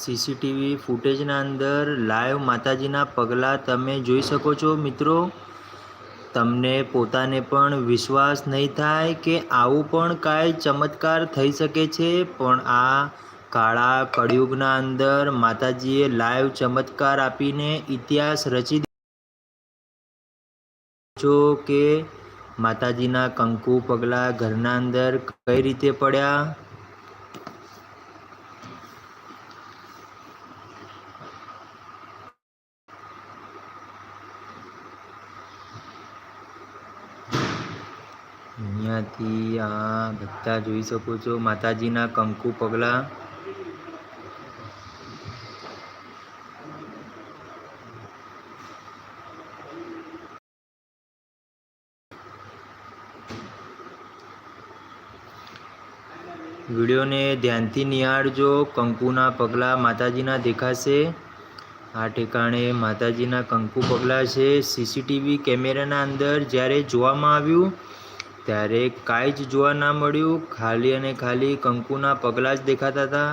CCTV ફૂટેજના અંદર live માતાજીના પગલાં તમે જોઈ શકો છો મિત્રો. તમને પોતાને પણ વિશ્વાસ નહીં થાય કે આવું પણ કાંઈ ચમત્કાર થઈ શકે છે, પણ આ કાળા કળિયુગના અંદર માતાજીએ લાઈવ ચમત્કાર આપીને ઇતિહાસ રચી છો કે માતાજીના કંકુ પગલાં ઘરના અંદર કઈ રીતે પડ્યા? અહીંયાથી આ બધા જોઈ શકો છો. માતાજીના કંકુ પગલાં. વિડીયોને ધ્યાનથી નિહાળજો. કંકુના પગલાં માતાજીના દેખાશે. આ ઠેકાણે માતાજીના કંકુ પગલાં છે. સીસીટીવી કેમેરાના અંદર જ્યારે જોવામાં આવ્યું ત્યારે કાંઈ જ જોવા ના મળ્યું. ખાલી અને ખાલી કંકુના પગલાં જ દેખાતા હતા.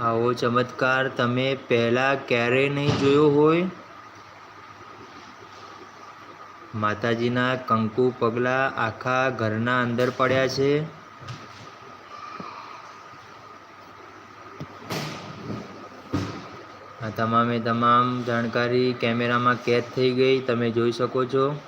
આવો ચમત્કાર, તમે પહેલાં ક્યારેય નહીં જોયો હોય? માતાજીના કંકુ પગલાં આખા ઘરના અંદર પડ્યા છે. આ તમામે તમામ જાણકારી કેમેરામાં કેદ થઈ ગઈ, તમે જોઈ શકો છો.